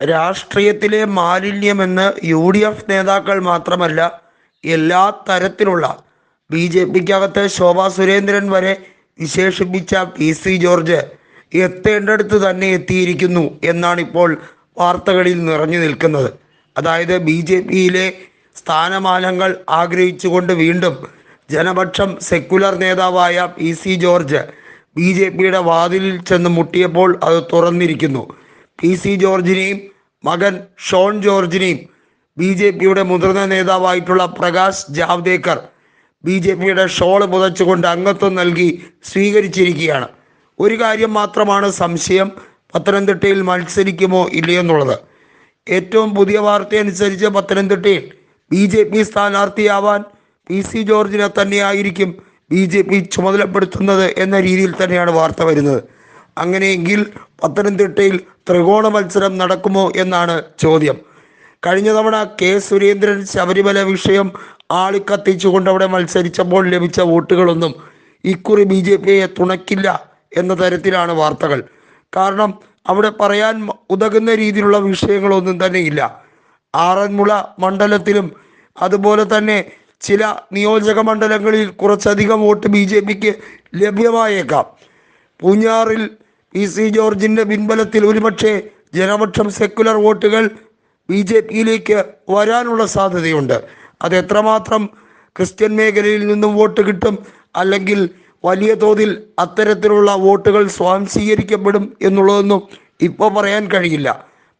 രാഷ്ട്രീയത്തിലെ മാലിന്യമെന്ന് U D F നേതാക്കൾ മാത്രമല്ല എല്ലാ തരത്തിലുള്ള ബി ജെ പിക്കകത്ത് ശോഭാ സുരേന്ദ്രൻ വരെ വിശേഷിപ്പിച്ച പി സി ജോർജ് എത്തേണ്ടടുത്ത് തന്നെ എത്തിയിരിക്കുന്നു എന്നാണ് ഇപ്പോൾ വാർത്തകളിൽ നിറഞ്ഞു നിൽക്കുന്നത്. അതായത് ബി ജെ പിയിലെ സ്ഥാനമാനങ്ങൾ ആഗ്രഹിച്ചുകൊണ്ട് വീണ്ടും ജനപക്ഷം സെക്കുലർ നേതാവായ P C George B J പിയുടെ വാതിലിൽ ചെന്ന് മുട്ടിയപ്പോൾ അത് തുറന്നിരിക്കുന്നു. പി സി ജോർജിനെയും മകൻ ഷോൺ ജോർജിനെയും ബി ജെ പിയുടെ മുതിർന്ന നേതാവായിട്ടുള്ള പ്രകാശ് ജാവ്ദേക്കർ ബി ജെ പിയുടെ ഷോൾ പുതച്ചുകൊണ്ട് അംഗത്വം നൽകി സ്വീകരിച്ചിരിക്കുകയാണ്. ഒരു കാര്യം മാത്രമാണ് സംശയം പത്തനംതിട്ടയിൽ മത്സരിക്കുമോ ഇല്ലയെന്നുള്ളത് ഏറ്റവും പുതിയ വാർത്തയനുസരിച്ച് പത്തനംതിട്ടയിൽ ബി ജെ പി സ്ഥാനാർത്ഥിയാവാൻ പി സി ജോർജിനെ തന്നെയായിരിക്കും ബി ജെ പി ചുമതലപ്പെടുത്തുന്നത് എന്ന രീതിയിൽ തന്നെയാണ് വാർത്ത വരുന്നത്. അങ്ങനെയെങ്കിൽ പത്തനംതിട്ടയിൽ ത്രികോണ മത്സരം നടക്കുമോ എന്നാണ് ചോദ്യം. കഴിഞ്ഞ തവണ കെ. സുരേന്ദ്രൻ ശബരിമല വിഷയം ആളിക്കത്തിച്ചുകൊണ്ട് അവിടെ മത്സരിച്ചപ്പോൾ ലഭിച്ച വോട്ടുകളൊന്നും ഇക്കുറി ബി ജെ പിയെ തുണയ്ക്കില്ല എന്ന തരത്തിലാണ് വാർത്തകൾ. കാരണം അവിടെ പറയാൻ ഉതകുന്ന രീതിയിലുള്ള വിഷയങ്ങളൊന്നും തന്നെയില്ല. ആറന്മുള മണ്ഡലത്തിലും അതുപോലെ തന്നെ ചില നിയോജക മണ്ഡലങ്ങളിൽ കുറച്ചധികം വോട്ട് ബി ജെ പിക്ക് ലഭ്യമായേക്കാം. പൂഞ്ഞാറിൽ പി സി ജോർജിന്റെ പിൻബലത്തിൽ ഒരുപക്ഷെ ജനപക്ഷം സെക്കുലർ വോട്ടുകൾ ബി ജെ പിയിലേക്ക് വരാനുള്ള സാധ്യതയുണ്ട്. അത് എത്രമാത്രം ക്രിസ്ത്യൻ മേഖലയിൽ നിന്നും വോട്ട് കിട്ടും അല്ലെങ്കിൽ വലിയ തോതിൽ അത്തരത്തിലുള്ള വോട്ടുകൾ സ്വാംശീകരിക്കപ്പെടും എന്നുള്ളതൊന്നും ഇപ്പോൾ പറയാൻ കഴിയില്ല.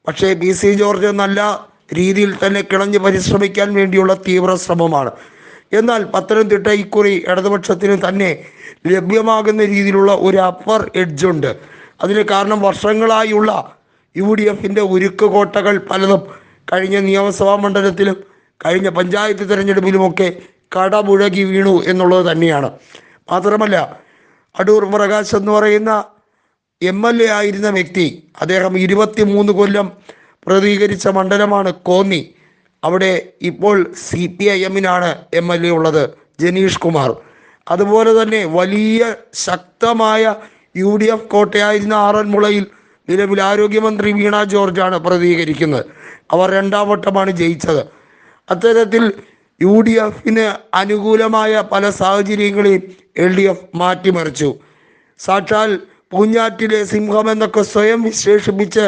പക്ഷേ ബി സി ജോർജ് നല്ല രീതിയിൽ തന്നെ കിളഞ്ഞ് പരിശ്രമിക്കാൻ വേണ്ടിയുള്ള തീവ്ര ശ്രമമാണ്. എന്നാൽ പത്തനംതിട്ട ഇക്കുറി ഇടതുപക്ഷത്തിന് തന്നെ ലഭ്യമാകുന്ന രീതിയിലുള്ള ഒരു അപ്പർ എഡ്ജുണ്ട് അതിന് കാരണം വർഷങ്ങളായുള്ള യു ഡി എഫിന്റെ ഉരുക്ക് കോട്ടകൾ പലതും. കഴിഞ്ഞ നിയമസഭാ മണ്ഡലത്തിലും കഴിഞ്ഞ പഞ്ചായത്ത് തിരഞ്ഞെടുപ്പിലുമൊക്കെ കടമുഴകി വീണു എന്നുള്ളത് തന്നെയാണ്. മാത്രമല്ല അടൂർ പ്രകാശ് എന്ന് പറയുന്ന എം എൽ എ ആയിരുന്ന വ്യക്തി അദ്ദേഹം ഇരുപത്തിമൂന്ന് കൊല്ലം പ്രതികരിച്ച മണ്ഡലമാണ് കോന്നി. അവിടെ ഇപ്പോൾ സി പി ഐ എമ്മിനാണ് എം എൽ എ ഉള്ളത് ജനീഷ് കുമാർ. അതുപോലെ തന്നെ വലിയ ശക്തമായ യു ഡി എഫ് കോട്ടയായിരുന്ന ആറന്മുളയിൽ നിലവിൽ ആരോഗ്യമന്ത്രി വീണ ജോർജാണ് പ്രതികരിക്കുന്നത്. അവർ രണ്ടാം വട്ടമാണ് ജയിച്ചത്. അത്തരത്തിൽ യു ഡി എഫിന് അനുകൂലമായ പല സാഹചര്യങ്ങളെയും എൽ ഡി എഫ് മാറ്റിമറിച്ചു. സാക്ഷാൽ പൂഞ്ഞാറ്റിലെ സിംഹം എന്നൊക്കെ സ്വയം വിശേഷിപ്പിച്ച്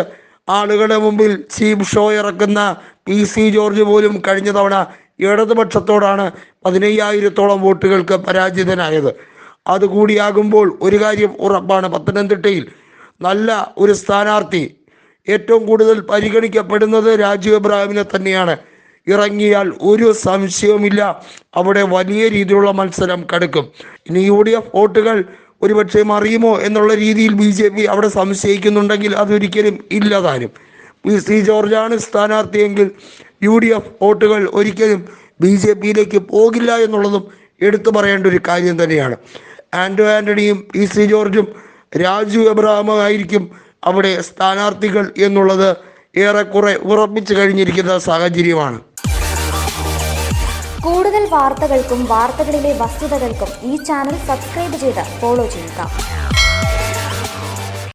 ആളുകളുടെ മുമ്പിൽ ചീഫ് ഷോ ഇറക്കുന്ന പി സി ജോർജ് പോലും കഴിഞ്ഞ തവണ ഇടതുപക്ഷത്തോടാണ് പതിനയ്യായിരത്തോളം വോട്ടുകൾക്ക് പരാജിതനായത്. അതുകൂടിയാകുമ്പോൾ ഒരു കാര്യം ഉറപ്പാണ്. പത്തനംതിട്ടയിൽ നല്ല ഒരു സ്ഥാനാർത്ഥി ഏറ്റവും കൂടുതൽ പരിഗണിക്കപ്പെടുന്നത് രാജീവ് എബ്രാഹിമിനെ തന്നെയാണ്. ഇറങ്ങിയാൽ ഒരു സംശയവുമില്ല. അവിടെ വലിയ രീതിയിലുള്ള മത്സരം കടുക്കും. ഇനി യു ഡി എഫ് വോട്ടുകൾ ഒരുപക്ഷെ മറിയുമോ എന്നുള്ള രീതിയിൽ ബി ജെ പി അവിടെ സംശയിക്കുന്നുണ്ടെങ്കിൽ അതൊരിക്കലും ഇല്ലതാനും പി സി ജോർജാണ് സ്ഥാനാർത്ഥിയെങ്കിൽ യു ഡി എഫ് വോട്ടുകൾ ഒരിക്കലും ബി ജെ പിയിലേക്ക് പോകില്ല എന്നുള്ളതും എടുത്തു പറയേണ്ട ഒരു കാര്യം തന്നെയാണ്. ആന്റോ ആന്റണിയും ഇ സി ജോർജും രാജു എബ്രഹാമും ആയിരിക്കും അവിടെ സ്ഥാനാർത്ഥികൾ എന്നുള്ളത് ഏറെക്കുറെ ഉറപ്പിച്ചു കഴിഞ്ഞിരിക്കുന്ന സാഹചര്യമാണ്. കൂടുതൽ വാർത്തകൾക്കും വാർത്തകളിലെ വസ്തുതകൾക്കും ഈ ചാനൽ സബ്സ്ക്രൈബ് ചെയ്ത് ഫോളോ ചെയ്യുക.